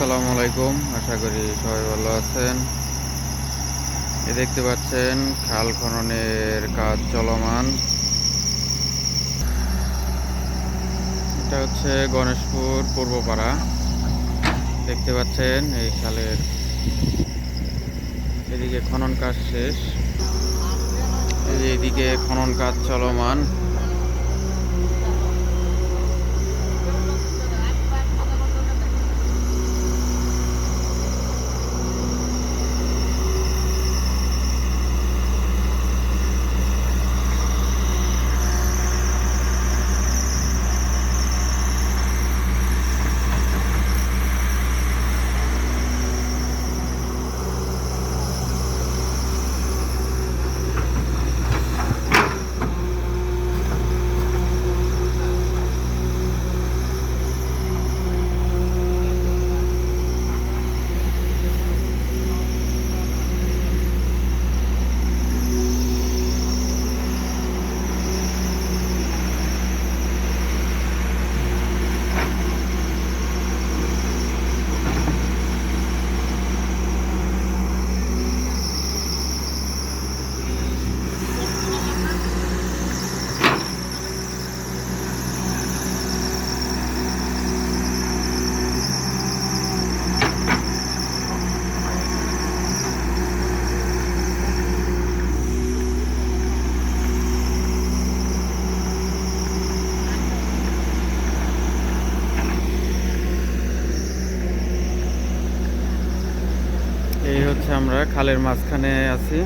আসসালামু আলাইকুম। আশা করি সবাই ভালো আছেন। এ দেখতে পাচ্ছেন, খাল খননের কাজ চলমান। এটা হচ্ছে গণেশপুর পূর্বপাড়া। দেখতে পাচ্ছেন, এই খালের এদিকে খনন কাজ শেষ। এদিকে খনন কাজ চলমান। এই হচ্ছে আমরা খালের মাঝখানে আছি।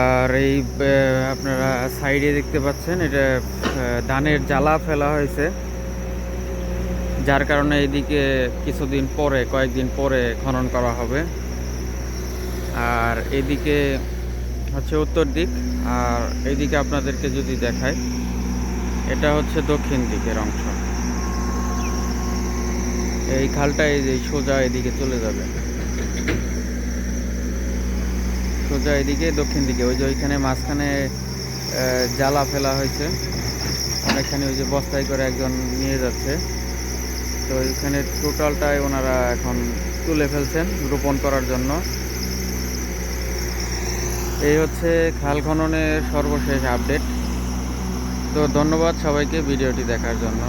আর এই আপনারা সাইডে দেখতে পাচ্ছেন, এটা ধানের জ্বালা ফেলা হয়েছে। যার কারণে এদিকে কিছুদিন পরে, কয়েকদিন পরে খনন করা হবে। আর এদিকে হচ্ছে উত্তর দিক। আর এইদিকে আপনাদেরকে যদি দেখায় এটা হচ্ছে দক্ষিণ দিকের অংশ। এই খালটা এই যে সোজা এদিকে চলে যাবে। সোজা এদিকে, দক্ষিণ দিকে। ওই যে ওইখানে মাঝখানে জ্বালা ফেলা হয়েছে। অনেকখানি ওই যে বস্তায় করে একজন নিয়ে যাচ্ছে। তো ওইখানে টোটালটাই ওনারা এখন তুলে ফেলছেন রোপণ করার জন্য। এই হচ্ছে খাল খননের সর্বশেষ আপডেট। তো ধন্যবাদ সবাইকে ভিডিওটি দেখার জন্য।